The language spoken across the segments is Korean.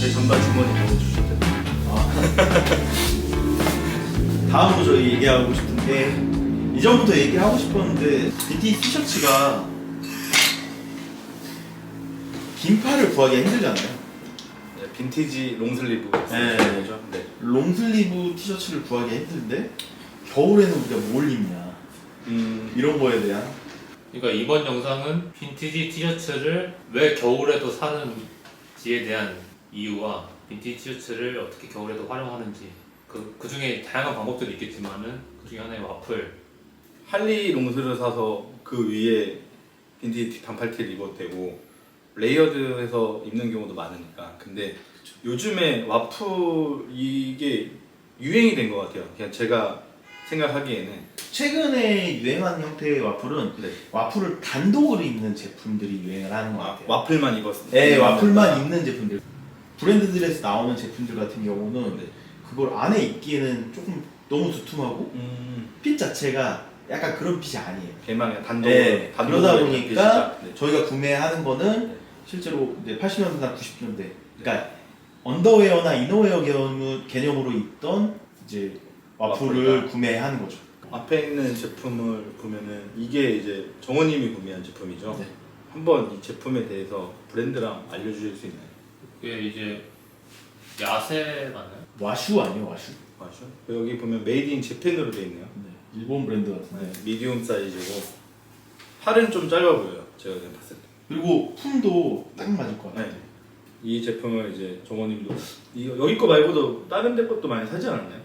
제 전반 주머니 넣어주실 때. 다음으로 저희 얘기하고 싶은 게 이전부터 얘기하고 싶었는데 BT 티셔츠가 긴팔을 구하기가 힘들잖아요. 네, 빈티지 롱슬리브 네. 거죠. 네. 롱슬리브 티셔츠를 구하기가 힘든데 겨울에는 우리가 뭘 입냐 음, 이런 거에 대한 그러니까 이번 영상은 빈티지 티셔츠를 왜 겨울에도 사는지에 대한 이유와 빈티지 티셔츠를 어떻게 겨울에도 활용하는지 그, 그 중에 다양한 방법들이 있겠지만은 그 중에 하나의 와플 할리 롱스를 사서 그 위에 빈티지 반팔티를 입어도 되고 레이어드해서 입는 경우도 많으니까 근데 요즘에 와플 이게 유행이 된 것 같아요 그냥 제가 생각하기에는 최근에 유행하는 형태의 와플은 네. 와플을 단독으로 입는 제품들이 유행을 하는 것 와, 같아요. 와플만 입었을 네, 때 와플만 입는 제품들. 브랜드들에서 나오는 제품들 같은 경우는 네. 그걸 안에 입기에는 조금 너무 두툼하고 음, 핏 자체가 약간 그런 핏이 아니에요. 걔만 그냥 단독으로 네, 그러다 입는 보니까. 네. 저희가 구매하는 거는 네. 실제로 이제 80년대나 90년대, 그러니까 언더웨어나 이너웨어 개념, 개념으로 입던 이제 와플을 와플이다. 구매하는 거죠. 앞에 있는 제품을 보면은 이게 이제 정원님이 구매한 제품이죠. 네. 한번 이 제품에 대해서 브랜드랑 알려주실 수 있나요? 그게 이제 야세 맞나요? 와슈 아니에요, 와슈? 맞죠? 여기 보면 메이드 인 재팬으로 돼 있네요. 네, 일본 브랜드 같은데. 네, 미디움 사이즈고 팔은 좀 짧아 보여요. 제가 그냥 봤을 때. 그리고 품도 딱 맞을 것 같아요. 네. 이 제품을 이제 정원님도 이 여기 거 말고도 다른 데 것도 많이 사지 않았나요?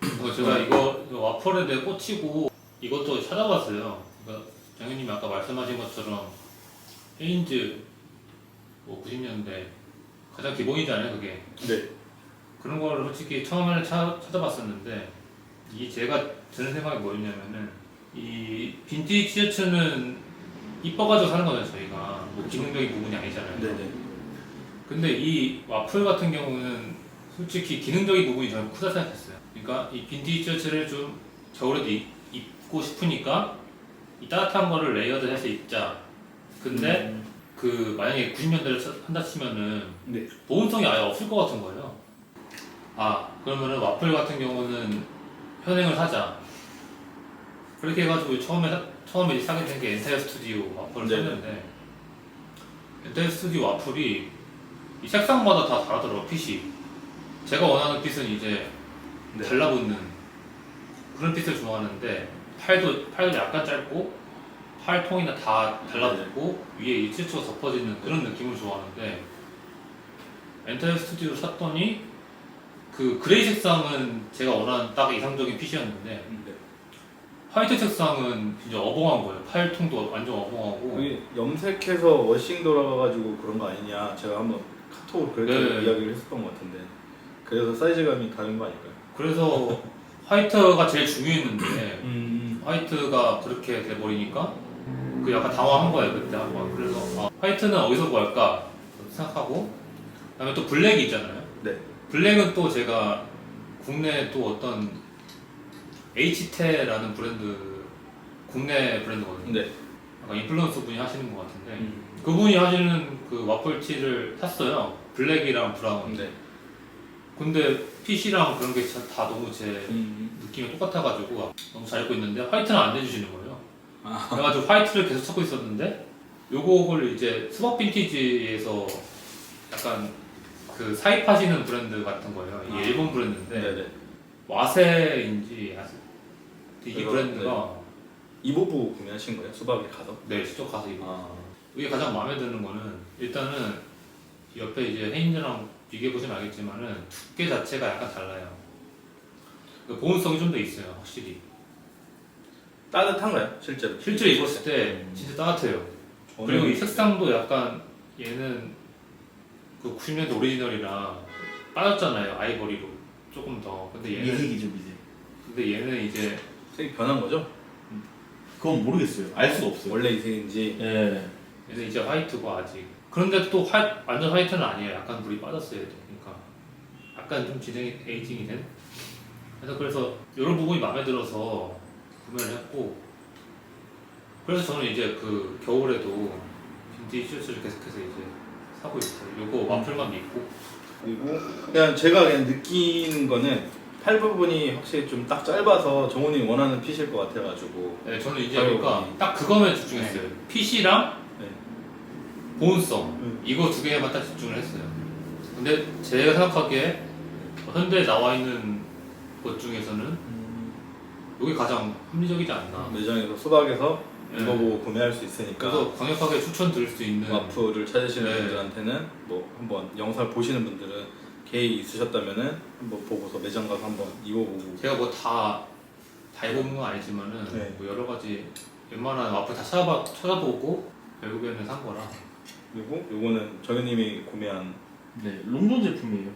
그래서 제가 이거, 이거 와플에 대해 꽂히고 이것도 찾아봤어요. 그러니까 장현님이 아까 말씀하신 것처럼 헤인즈 뭐 90년대 가장 기본이잖아요, 그게. 네. 그런 거를 솔직히 처음에는 차, 찾아봤었는데 이 제가 드는 생각이 뭐였냐면은 이 빈티지 티셔츠는 이뻐가지고 사는 거잖아요 저희가 뭐 기능적인 부분이 아니잖아요 네네. 근데 이 와플 같은 경우는 솔직히 기능적인 부분이 저는 크다 생각했어요 그러니까 이 빈티지 티셔츠를 좀 겨울에도 입, 입고 싶으니까 이 따뜻한 거를 레이어드 해서 입자 근데 음, 그 만약에 90년대를 한다 치면은 네. 보온성이 아예 없을 것 같은 거예요. 아 그러면은 와플 같은 경우는 현행을 사자. 그렇게 해가지고 처음에 사- 처음에 사게 된 게 엔타이어 스튜디오 와플을 네네. 샀는데 엔타이어 스튜디오 와플이 이 색상마다 다 다르더라고 핏이. 제가 원하는 핏은 이제 네. 달라붙는 그런 핏을 좋아하는데 팔도 팔도 약간 짧고 팔통이나 다 달라붙고 위에 이 티셔츠가 덮어지는 그런 느낌을 좋아하는데 엔타이어 스튜디오를 샀더니 그 그레이 색상은 제가 원하는 딱 이상적인 핏이었는데 네. 화이트 색상은 진짜 어벙한 거예요. 팔통도 완전 어벙하고 여기 염색해서 워싱 돌아가가지고 그런 거 아니냐 제가 한번 카톡으로 그렇게 네. 이야기를 했었던 것 같은데 그래서 사이즈감이 다른 거 아닐까요? 그래서 화이트가 제일 중요했는데 음. 화이트가 그렇게 돼버리니까 그 약간 당황한 거예요 그때 한번 그래서 아, 화이트는 어디서 구할까 생각하고 그다음에 또 블랙이 있잖아요 네. 블랙은 또 제가 국내 또 어떤 H테라는 브랜드 국내 브랜드거든요 네. 약간 인플루언서 분이 하시는 것 같은데 음. 그분이 하시는 그 와플티를 샀어요 블랙이랑 브라운 네. 근데 핏이랑 그런 게 다 너무 제 음. 느낌이 똑같아가지고 너무 잘 입고 있는데 화이트는 안 내주시는 거예요. 아. 그래가지고 화이트를 계속 찾고 있었는데 요거를 이제 수박 빈티지에서 약간 그 사입하시는 브랜드 같은 거예요. 이게 아. 일본 브랜드인데 네네. 와세인지 아세- 이 그거, 브랜드가 이보부 구매하신 거예요? 수박에 가서? 네 직접 가서 입어. 아. 이게 가장 마음에 드는 거는 일단은 옆에 이제 헤인즈랑 비교해 보시면 알겠지만은 두께 자체가 약간 달라요. 그 보온성이 좀 더 있어요, 확실히. 따뜻한가요? 실제로? 실제로 입었을 때 진짜 따뜻해요. 그리고 이 색상도 약간 얘는 그 90년대 오리지널이라 빠졌잖아요, 아이보리로 조금 더. 근데 얘는 미색이죠, 미색. 근데 얘는 이제 색이 변한 거죠? 그건 모르겠어요. 알 수가 없어요. 원래 이 색인지 예. 얘는 이제 화이트고 아직. 그런데 또 화이, 완전 화이트는 아니에요. 약간 물이 빠졌어요, 얘도. 그러니까 약간 좀 진행이 에이징이 된. 그래서 그래서 이런 부분이 마음에 들어서 구매를 했고 그래서 저는 이제 그 겨울에도 빈티지 셔츠를 계속해서 이제 사고 있어요. 요거 와플만 믿고 그리고 그냥 제가 그냥 느끼는 거는 팔 부분이 확실히 좀 딱 짧아서 정훈이 원하는 핏일 것 같아가지고 네, 저는 이제 아유, 그러니까 네. 딱 그거만 집중했어요. 핏이랑 네. 보온성 음. 이거 두 개에만 딱 집중을 했어요. 근데 제가 생각하기에 현대에 나와 있는 것 중에서는 이게 가장 합리적이지 않나. 매장에서 수박에서 네. 이거 보고 구매할 수 있으니까 그래서 강력하게 추천드릴 수 있는 와플을 찾으시는 네. 분들한테는 뭐 한번 영상을 보시는 분들은 개의 있으셨다면은 한번 보고서 매장 가서 한번 입어보고 제가 뭐다다 입어본 건 아니지만은 네. 뭐 여러 가지 웬만한 와플 다 찾아봐 찾아보고 결국에는 산 거라. 그리고 요거는 정현님이 구매한 네, 롱존 제품이에요.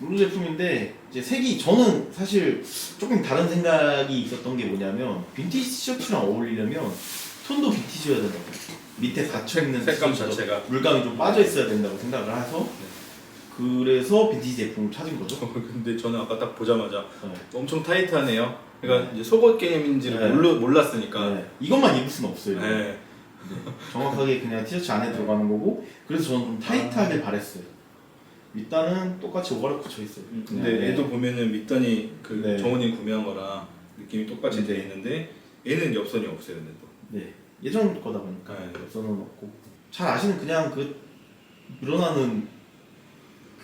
롱존 제품인데 이제 색이 저는 사실 조금 다른 생각이 있었던 게 뭐냐면 빈티지 티셔츠랑 어울리려면 톤도 빈티지여야 된다고. 밑에 닫혀 있는 색감 자체가 물감이 좀 빠져 있어야 된다고 생각을 해서 그래서 빈티지 제품을 찾은 거죠. 근데 저는 아까 딱 보자마자 네. 엄청 타이트하네요. 그러니까 이제 속옷 개념인지를 네. 몰라, 몰랐으니까 네, 이것만 입을 수는 없어요. 네. 정확하게 그냥 티셔츠 안에 들어가는 거고 그래서 저는 좀 타이트하게 바랬어요. 밑단은 똑같이 오버랩 붙여 있어요. 근데 네. 얘도 보면은 밑단이 그 네. 정훈이 구매한 거랑 느낌이 똑같이 돼 네. 있는데 얘는 엽선이 없어요 근데 또 네 예전 거다 보니까 네. 엽서는 없고 잘 아시는 그냥 그 늘어나는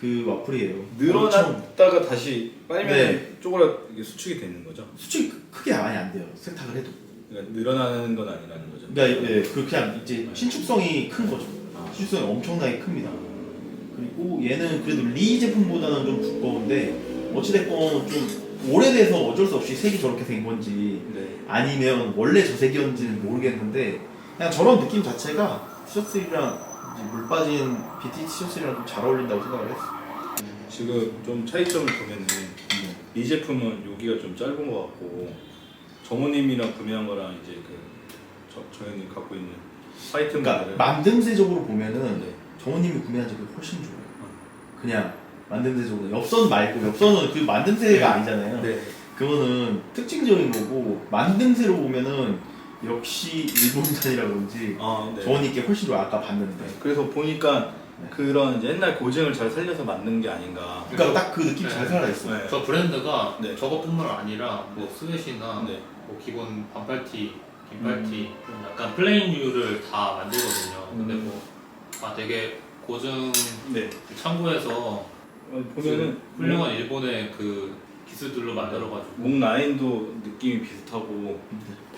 그 와플이에요. 엄청 늘어났다가 다시 빨면 네. 쪼그라 이게 수축이 되는 거죠. 수축이 크- 크게 많이 안 돼요. 세탁을 해도. 그러니까 늘어나는 건 아니라는 거죠. 그러니까 예, 그 그냥 이제 신축성이 큰 거죠. 신축성이 엄청나게 큽니다. 그리고 얘는 그래도 리 제품보다는 좀 두꺼운데 어찌됐건 좀 오래돼서 어쩔 수 없이 색이 저렇게 된 건지 네. 아니면 원래 저 색이었는지는 모르겠는데 그냥 저런 느낌 자체가 티셔츠랑 이제 물 빠진 BT 티셔츠랑 좀 잘 어울린다고 생각을 했어요. 지금 좀 차이점을 보면은 이 제품은 여기가 좀 짧은 것 같고 정우님이랑 구매한 거랑 이제 그 저, 정현님 갖고 있는 화이트 그러니까 모델은 만듦새적으로 보면은 네. 정우님이 구매한 적이 훨씬 좋아요. 그냥 만듦새적으로 엽선 말고 엽선은 그 만듦새가 아니잖아요. 네. 그거는 특징적인 거고 만듦새로 보면은 역시 일본산이라 그런지 아, 네. 정우님께 훨씬 좋아 아까 봤는데. 그래서 보니까 네. 그런 이제 옛날 고증을 잘 살려서 만든 게 아닌가. 그러니까 딱 그 느낌 잘 네. 살아 있어요. 네. 저 브랜드가 네. 저것뿐만 아니라 뭐 네. 스웨시나 네. 뭐 기본 반팔티, 긴팔티, 음. 약간 플레인 류를 다 만들거든요. 근데 음. 뭐 아 되게 고증 네. 참고해서 어, 보면은 훌륭한 일본의 그 기술들로 만들어가지고 목 라인도 느낌이 비슷하고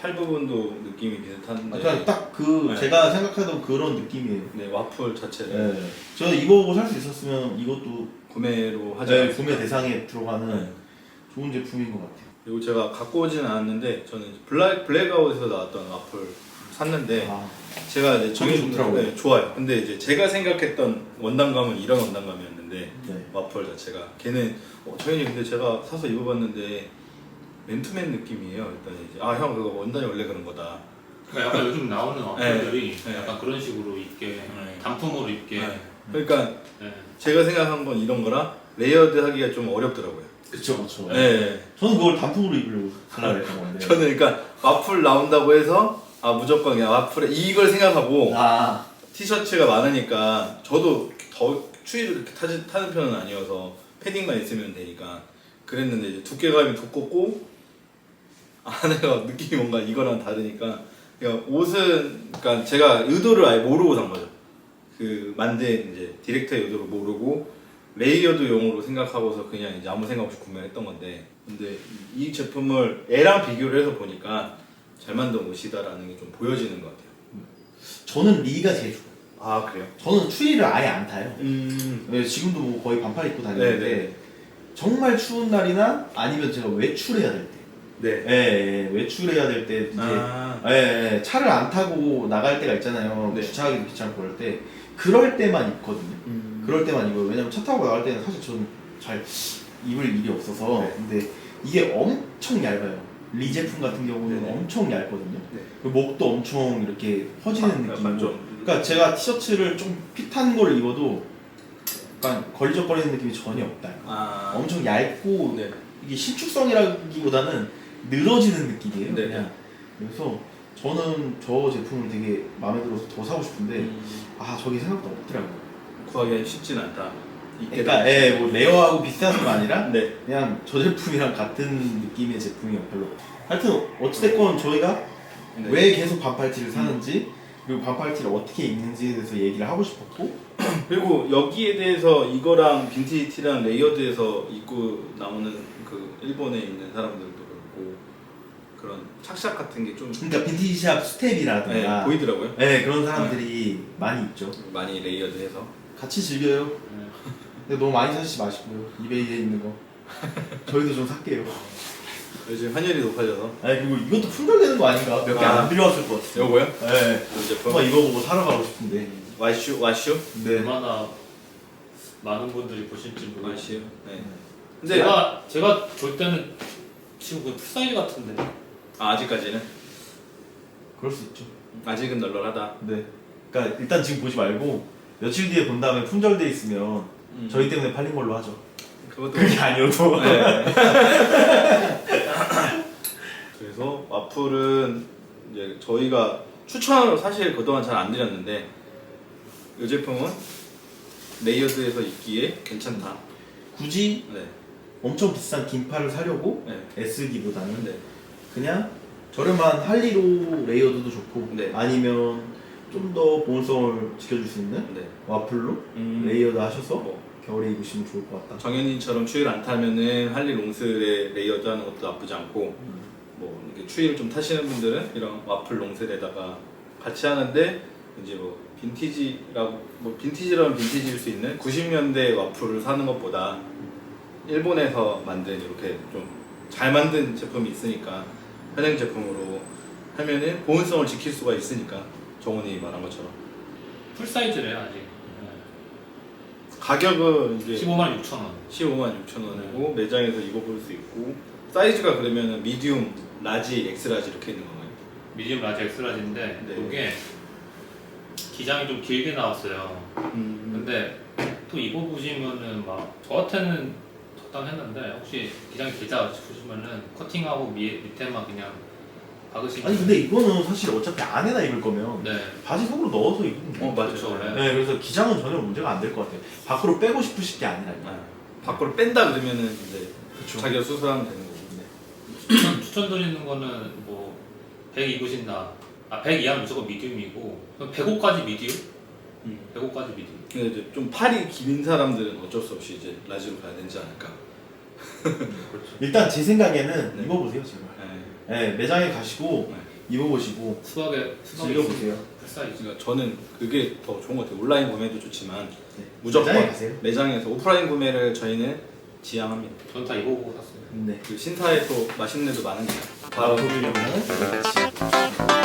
팔 부분도 느낌이 비슷한데 그러니까 딱 그 네. 제가 생각하던 그런 느낌이에요. 네 와플 자체를 네. 저 입어보고 살 수 있었으면 이것도 구매로 하지 네, 않았을까. 구매 대상에 들어가는 네. 좋은 제품인 것 같아요. 그리고 제가 갖고 오지는 않았는데 저는 블랙 블랙아웃에서 나왔던 와플 샀는데 아, 제가 이제 정해준- 좋더라고요. 네, 좋아요. 근데 이제 제가 생각했던 원단감은 이런 원단감이었는데 네. 와플 자체가 걔는 어, 저현이 근데 제가 사서 입어봤는데 맨투맨 느낌이에요. 일단 이제 아 형 그거 원단이 원래 그런 거다. 그러니까 약간 요즘 나오는 와플들이 네. 약간 그런 식으로 입게 단품으로 입게 네. 그러니까 네. 제가 생각한 건 이런 거라 레이어드 하기가 좀 어렵더라고요. 그쵸, 그쵸. 네. 저는 그걸 단품으로 입으려고 살라 그랬던 건데. 저는 그러니까 와플 나온다고 해서 아 무조건 그냥 와플에 이걸 생각하고 아, 티셔츠가 많으니까 저도 더 추위를 이렇게 타지, 타는 편은 아니어서 패딩만 있으면 되니까 그랬는데 이제 두께감이 두껍고 안에가 느낌이 뭔가 이거랑 다르니까 그러니까 옷은 그러니까 제가 의도를 아예 모르고 산 거죠. 그 만든 이제 디렉터의 의도를 모르고 레이어드용으로 생각하고서 그냥 이제 아무 생각 없이 구매했던 건데 근데 이 제품을 애랑 비교를 해서 보니까 잘 만든 옷이다라는 게 좀 보여지는 것 같아요. 저는 리가 제일 좋아요. 아 그래요? 저는 추위를 아예 안 타요. 음. 네, 지금도 뭐 거의 반팔 입고 다니는데 네네. 정말 추운 날이나 아니면 제가 외출해야 될 때, 네. 예, 예, 외출해야 될 때 이제 아. 예, 예, 차를 안 타고 나갈 때가 있잖아요. 네. 주차하기도 귀찮고 그럴 때 그럴 때만 입거든요. 음. 그럴 때만 입어요. 왜냐면 차 타고 나갈 때는 사실 저는 잘 입을 일이 없어서 네. 근데 이게 엄청 얇아요. 리 제품 같은 경우는 네네. 엄청 얇거든요. 네. 그리고 목도 엄청 이렇게 퍼지는 아, 약간 느낌이고 좀. 그러니까 제가 티셔츠를 좀 핏한 걸 입어도 약간 걸리적거리는 느낌이 전혀 없다. 아. 엄청 얇고 네. 이게 신축성이라기보다는 늘어지는 느낌이에요. 네. 그냥 그래서 저는 저 제품을 되게 마음에 들어서 더 사고 싶은데 음. 아 저게 생각보다 없더라고요. 구하기가 쉽진 않다. 그러니까. 예, 뭐 레어하고 비슷한가 아니라 네. 그냥 저 제품이랑 같은 느낌의 제품이 별로. 하여튼 어찌됐건 저희가 네. 왜 계속 반팔티를 사는지 그리고 반팔티를 어떻게 입는지에 대해서 얘기를 하고 싶었고 그리고 여기에 대해서 이거랑 빈티지 티랑 레이어드에서 입고 나오는 그 일본에 있는 사람들도 그렇고 그런 착샷 같은 게 좀 그러니까 빈티지샵 네, 스텝이라든가 보이더라고요. 네, 그런 사람들이 많이 있죠. 많이 레이어드해서. 같이 즐겨요. 네. 근데 너무 많이 사시지 마시고요. 이베이에 있는 거. 저희도 좀 살게요. 요즘 환율이 높아져서. 아니 그리고 이것도 품절되는 거 아닌가? 몇개 아. 안 필요했을 것 같아요. 요거요? 네. 이 제품. 한번 입어보고 사러 가고 싶은데. 와슈 와슈 네. 얼마나 많은 분들이 보실지 모르겠어요. 와슈. 네. 근데 제가 제가 볼 때는 지금 그 풀사이즈 같은데 아, 아직까지는 그럴 수 있죠. 아직은 널널하다. 네. 그러니까 일단 지금 보지 말고 며칠 뒤에 본 다음에 품절돼 있으면 음. 저희 때문에 팔린 걸로 하죠. 그것도 그게 아니어도. 네. 그래서 와플은 이제 저희가 추천을 사실 그동안 잘 안 드렸는데 이 제품은 레이어드에서 입기에 괜찮다. 굳이 네. 엄청 비싼 긴팔을 사려고 네. 애쓰기보다는 네. 그냥 저렴한 할리로 레이어드도 좋고 네. 아니면 좀 더 보온성을 지켜줄 수 있는 네. 와플로 음, 레이어드 하셔서 뭐 겨울에 입으시면 좋을 것 같다. 정현이처럼 추위를 안 타면은 할리 롱슬에 레이어드 하는 것도 나쁘지 않고 뭐 이렇게 추위를 좀 타시는 분들은 이런 와플 롱슬에다가 같이 하는데 이제 뭐 빈티지라고 뭐 빈티지라면 빈티지일 수 있는 90년대 와플을 사는 것보다 일본에서 만든 이렇게 좀 잘 만든 제품이 있으니까 현행 제품으로 하면은 보온성을 지킬 수가 있으니까 정훈이 말한 것처럼 풀 사이즈래요 아직. 가격은 네. 이제 15만 6천 원. 15만 6천 원이고 매장에서 입어볼 수 있고 사이즈가 그러면 미디움, 라지, 엑스라지 이렇게 있는 건가요? 미디움 라지 엑스라지인데 네. 이게 기장이 좀 길게 나왔어요. 음. 근데 또 입어보시면은 막 저한테는 적당했는데 혹시 기장이 길다 싶으시면은 커팅하고 미, 밑에만 그냥 박으시면 아니 근데 이거는 사실 어차피 안에다 입을 거면 네 바지 속으로 넣어서 입으면 돼요. 어 맞아요. 그렇죠, 네. 네, 그래서 기장은 전혀 문제가 안 될 것 같아요. 밖으로 빼고 싶으실 게 아니라. 아, 밖으로 뺀다 그러면은 이제 그쵸. 자기가 수술하면 되는 거고. 추천, 추천드리는 거는 뭐 100 입으신다 아 100 이하는 무조건 미디움이고 그럼 105까지 미디움? 음. 105까지 미디움 근데 이제 좀 팔이 긴 사람들은 어쩔 수 없이 이제 라지로 가야 되지 않을까. 일단 제 생각에는 네. 입어보세요 제발. 네. 네, 매장에 가시고 네. 입어보시고 수학에 수학에 즐겨보세요. 그러니까 저는 그게 더 좋은 것 같아요. 온라인 구매도 좋지만 네. 무조건 매장에 가세요. 매장에 서 오프라인 구매를 저희는 지향합니다. 전다 입어보고 샀어요 네. 그 신사에 또 맛있는 데도 많으니까. 바로 소비력은.